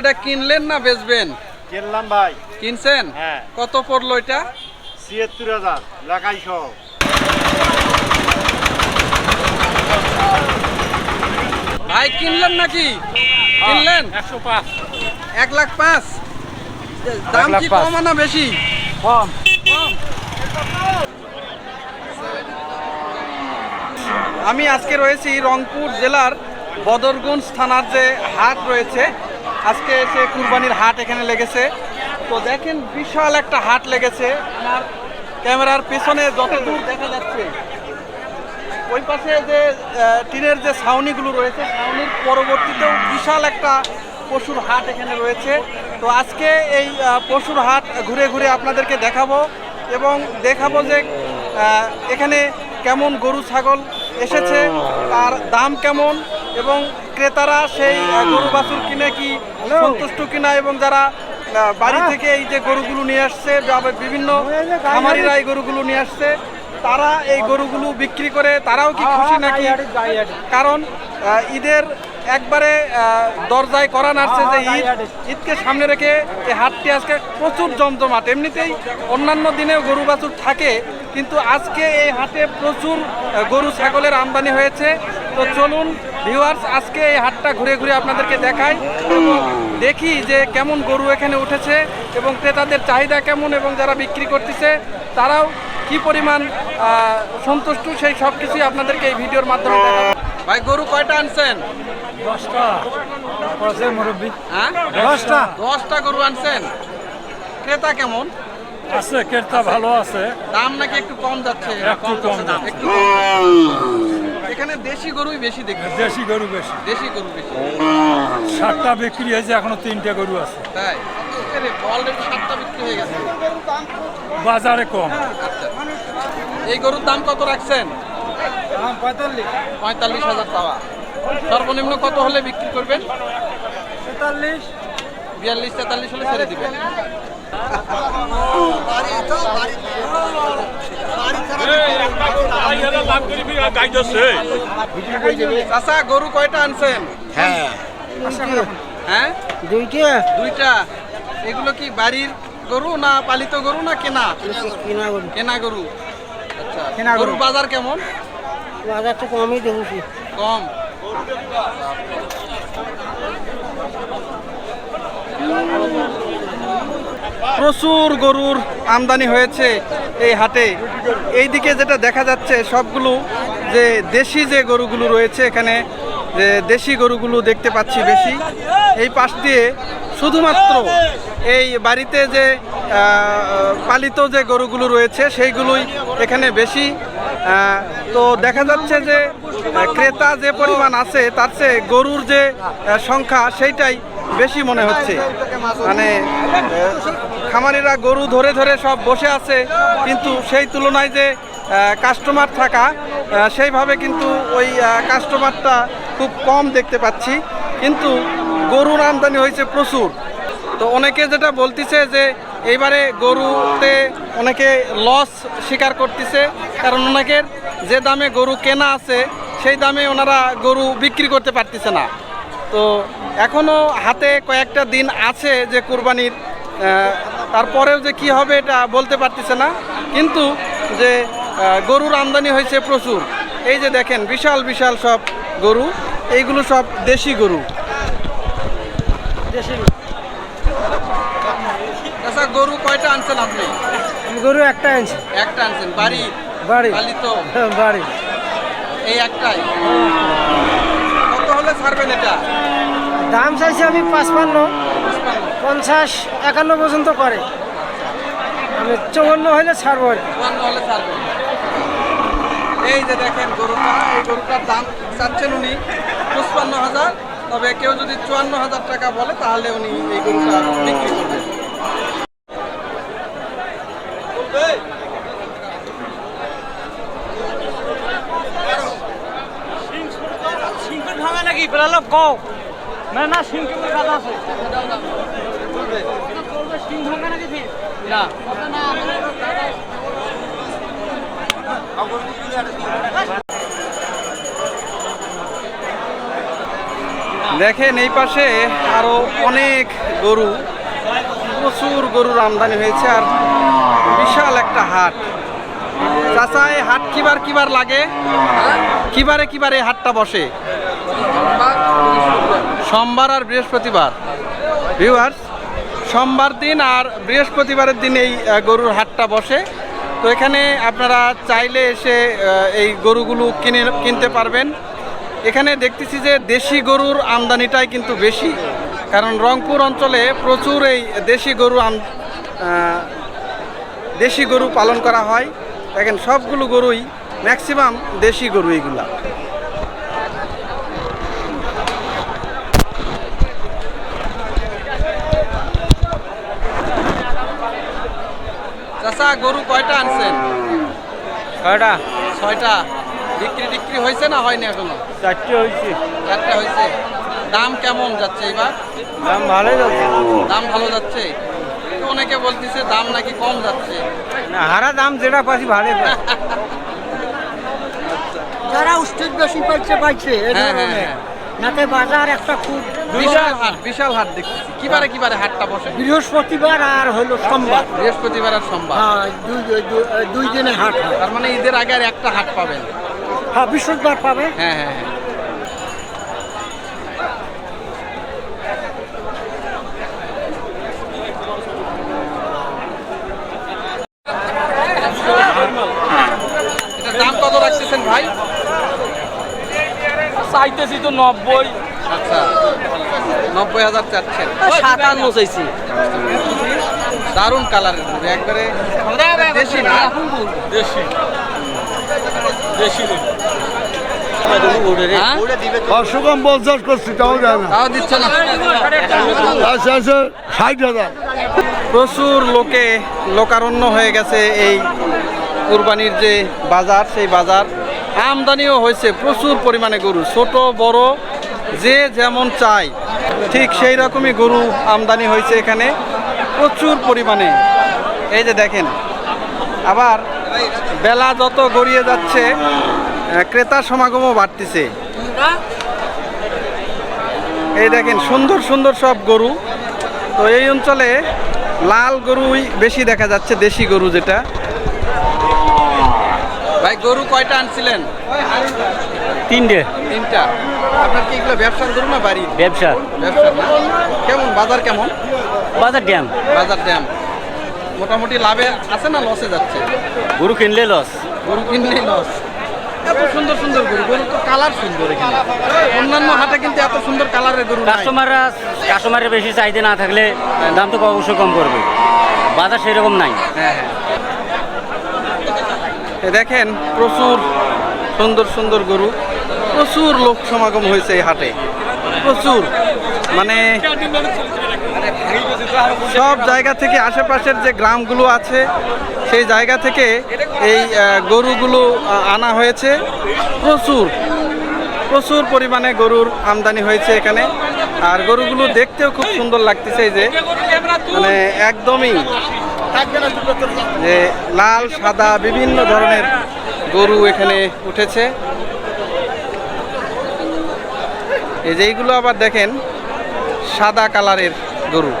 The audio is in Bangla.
এটা কিনলেন না বেচবেন? কিনলাম ভাই। কিনছেন? হ্যাঁ। কত পড়ল এটা? ছিয়াত্তর হাজার সহ। ভাই কিনলেন নাকি? কিনলেন? একশো পাঁচ। এক লাখ পাঁচ? দাম কি। কম না বেশি? কম। আমি আজকে রয়েছি রংপুর জেলার বদরগঞ্জ থানার যে হাট রয়েছে আজকে এসে কুরবানির হাট এখানে লেগেছে। তো দেখেন বিশাল একটা হাট লেগেছে। আমার ক্যামেরার পেছনে যত দূর দেখা যাচ্ছে, ওই পাশে যে টিনের যে ছাউনিগুলো রয়েছে, ছাউনির পরবর্তীতেও বিশাল একটা পশুর হাট এখানে রয়েছে। তো আজকে এই পশুর হাট ঘুরে ঘুরে আপনাদেরকে দেখাবো এবং দেখাবো যে এখানে কেমন গরু, ছাগল এসেছে, তার দাম কেমন এবং ক্রেতারা সেই গরু বাছুর কিনে কি সন্তুষ্ট কিনা এবং যারা বাড়ি থেকে এই যে গরুগুলো নিয়ে আসছে বিভিন্ন খামারিরা এই গরুগুলো নিয়ে আসছে তারা এই গরুগুলো বিক্রি করে তারাও কি খুশি নাকি? কারণ ঈদের একবারে দরজায় করা নাড়ছে যে ঈদ ঈদকে সামনে রেখে এই হাটটি আজকে প্রচুর জমজমাট। এমনিতেই অন্যান্য দিনেও গরু বাছুর থাকে কিন্তু আজকে এই হাটে প্রচুর গরু ছাগলের আমদানি হয়েছে। তো চলুন ভিউয়ার্স আজকে এই হাটটা ঘুরে ঘুরে আপনাদেরকে দেখাই দেখি যে কেমন গরু এখানে উঠেছে এবং ক্রেতাদের চাহিদা কেমন এবং যারা বিক্রি করতেছে তারাও কি পরিমাণ সন্তুষ্ট সেই সব কিছুই আপনাদেরকে এই ভিডিওর মাধ্যমে দেখাবো। ভাই গরু কয়টা আনছেন? দশটা। মুরব্বী। হ্যাঁ? দশটা। দশটা গরু আনছেন। ক্রেতা কেমন? আছে ক্রেতা ভালো আছে। দাম নাকি একটু কম যাচ্ছে? একটু কম দাম। একটু কম। এখানে দেশি গরুই বেশি দেখি দেশি গরু বেশি। দেশি গরু বেশি। সাতটা বিক্রি হয়েছে এখনও তিনটে গরু আছে। তাই? অলরেডি সাতটা বিক্রি হয়ে গেছে। বাজারে কম। আচ্ছা। এই গরুর দাম কত রাখছেন? পঁয়তাল্লিশ পঁয়তাল্লিশ হাজার টাকা। সর্বনিম্ন কত হলে বিক্রি করবেন? তেতাল্লিশ। বিয়াল্লিশ তেতাল্লিশ হলে ছেড়ে দিবেন। চাচা গরু কয়টা আনছেন? হ্যাঁ। হ্যাঁ? দুইটা। দুইটা? এগুলো কি বাড়ির গরু না পালিত গরু না কেনা? কিনা করি কেনা গরু। আচ্ছা কেনা গরু। গরুর বাজার কেমন? বাজার তো কমই দেখছি। কম। প্রচুর গরুর আমদানি হয়েছে এই হাটে। এইদিকে যেটা দেখা যাচ্ছে সবগুলো যে দেশি যে গরুগুলো রয়েছে এখানে, যে দেশি গরুগুলো দেখতে পাচ্ছি বেশি। এই পাশ দিয়ে শুধুমাত্র এই বাড়িতে যে পালিত যে গরুগুলো রয়েছে সেইগুলোই এখানে বেশি। তো দেখা যাচ্ছে যে ক্রেতা যে পরিমাণ আছে তার চেয়ে গরুর যে সংখ্যা সেইটাই বেশি মনে হচ্ছে। মানে খামারিরা গরু ধরে ধরে সব বসে আছে, কিন্তু সেই তুলনায় যে কাস্টমার থাকা সেইভাবে কিন্তু ওই কাস্টমারটা খুব কম দেখতে পাচ্ছি। কিন্তু গরুর আমদানি হয়েছে প্রচুর। তো অনেকে যেটা বলতিছে যে, এইবারে গরুতে অনেকে লস স্বীকার করতেছে, কারণ অনেকের যে দামে গরু কেনা আছে, সেই দামে ওনারা গরু বিক্রি করতে পারতেছে না। তো এখনও হাতে কয়েকটা দিন আছে যে কুরবানির তারপরেও যে কি হবে এটা বলতে পারতেছে না। কিন্তু যে গরুর আমদানি হয়েছে প্রচুর। এই যে দেখেন বিশাল বিশাল সব গরু। এইগুলো সব দেশি গরু। আচ্ছা গরু। কয়টা আনছেন আপনি? গরু একটা আনছি। একটা আনছেন। বাড়ি? বাড়ি। পালিত বাড়ি। এই একটাই? কত হলে ছাড়বেন এটা? দাম চাইছি আমি পাঁচপান্ন পঞ্চাশ একান্ন পর্যন্ত করে। আমি চৌন্ন হলে ছাড়বো। আর এই যে দেখেন গরুটা এই গরুটার দাম চাচ্ছেন উনি পঁচপান্ন হাজার তবে কেউ যদি চুয়ান্ন হাজার টাকা বলে তাহলে উনি এই গরুটা বিক্রি করবেন। ভাঙা নাকি? কও। না না আছে। দেখেন, এই পাশে আরও অনেক গরু, প্রচুর গরুর আমদানি হয়েছে আর বিশাল একটা হাট। এই হাট কিবার কিবার লাগে? কিবারে কিবারে হাটটা বসে? সোমবার আর বৃহস্পতিবার। ভিউয়ার্স সোমবার দিন আর বৃহস্পতিবারের দিন এই গরুর হাটটা বসে। তো এখানে আপনারা চাইলে এসে এই গরুগুলো কিনে, কিনতে পারবেন। এখানে দেখতেছি যে দেশি গরুর আমদানিটাই কিন্তু বেশি। কারণ রংপুর অঞ্চলে প্রচুর এই দেশি গরু আম দেশি গরু পালন করা হয়। দেখেন সবগুলো গরুই ম্যাক্সিমাম দেশি গরু এইগুলা। চাচা গরু কয়টা আনছেন? ছয়টা। ছয়টা। বিক্রি টিক্রি হয়েছে না হয়নি এখনও? চারটে হয়েছে। চারটা হয়েছে। দাম কেমন যাচ্ছে এবার? দাম ভালোই যাচ্ছে। দাম ভালো যাচ্ছে? অনেকে বলতেছে দাম নাকি কম যাচ্ছে। না হারা দাম যেটা পাচ্ছি পাচ্ছি। যারা উষ্ঠিক বেশি পাইছে পাইছে হ্যাঁ, হ্যাঁ, হ্যাঁ। নাতে বাজার একটা খুব বিশাল হাট বিশাল হাট দেখতেছি কিবারে কিবারে হাটটা বসে? বৃহস্পতিবার আর হলো সোমবার। বৃহস্পতিবার আর সোমবার। হ্যাঁ দুই দুই- দিনে হাট হয়। তার মানে ঈদের আগে আর একটা হাট পাবেন? হ্যাঁ বৃহস্পতিবার পাবে হ্যাঁ হ্যাঁ হ্যাঁ। দাম কত রাখতেছেন ভাই? চাইতেছি তো নব্বই। আচ্ছা। নব্বই হাজার চাচ্ছেন সাতান্ন চাইছি। দারুণ কালারের গরু একবারে দেশি না? দেশি। দেশি হ্যাঁ? অষ্টকম পঞ্চাশ করছি তাও যায় না। তাও দিচ্ছে না। আচ্ছা আচ্ছা ষাট হাজার। প্রচুর লোকে লোকারণ্য হয়ে গেছে এই কুরবানির যে বাজার সেই বাজার। আমদানিও হয়েছে প্রচুর পরিমাণে গরু ছোট বড় যে যেমন চাই ঠিক সেই রকমই গরু আমদানি হয়েছে এখানে, প্রচুর পরিমাণে। এই যে দেখেন, আবার বেলা যত গড়িয়ে যাচ্ছে ক্রেতার সমাগমও বাড়তেছে। এই দেখেন, সুন্দর সুন্দর সব গরু। তো এই অঞ্চলে লাল গরুই বেশি দেখা যাচ্ছে, দেশি গরু যেটা। ভাই, গরু কয়টা আনছিলেন? তিনটে। তিনটা। আপনার কি এগুলো ব্যবসার গরু না বাড়ির? ব্যবসা। ব্যবসার না। কেমন? বাজার কেমন? বাজার ড্যাম। বাজার ড্যাম। মোটামুটি লাভে আছে না লসে যাচ্ছে? গরু কিনলে লস গরু কিনলেই লস এত সুন্দর সুন্দর গরু। গরু তো কালার সুন্দর এখানে। অন্যান্য হাটে কিন্তু এত সুন্দর কালারের গরু কাস্টমাররা কাস্টমারের বেশি চাহিদা না থাকলে দাম তো অবশ্যই কম করবে বাজার সেরকম নাই। হ্যাঁ হ্যাঁ। দেখেন প্রচুর সুন্দর সুন্দর গরু। প্রচুর লোক সমাগম হয়েছে এই হাটে। প্রচুর। মানে সব জায়গা থেকে আশেপাশের যে গ্রামগুলো আছে, সেই জায়গা থেকে এই গরুগুলো আনা হয়েছে। প্রচুর। প্রচুর পরিমাণে গরুর আমদানি হয়েছে এখানে। আর গরুগুলো দেখতেও খুব সুন্দর লাগতেছে যে। মানে একদমই যে লাল, সাদা বিভিন্ন ধরনের গরু এখানে উঠেছে। এই যে এইগুলো আবার দেখেন সাদা কালারের গরু।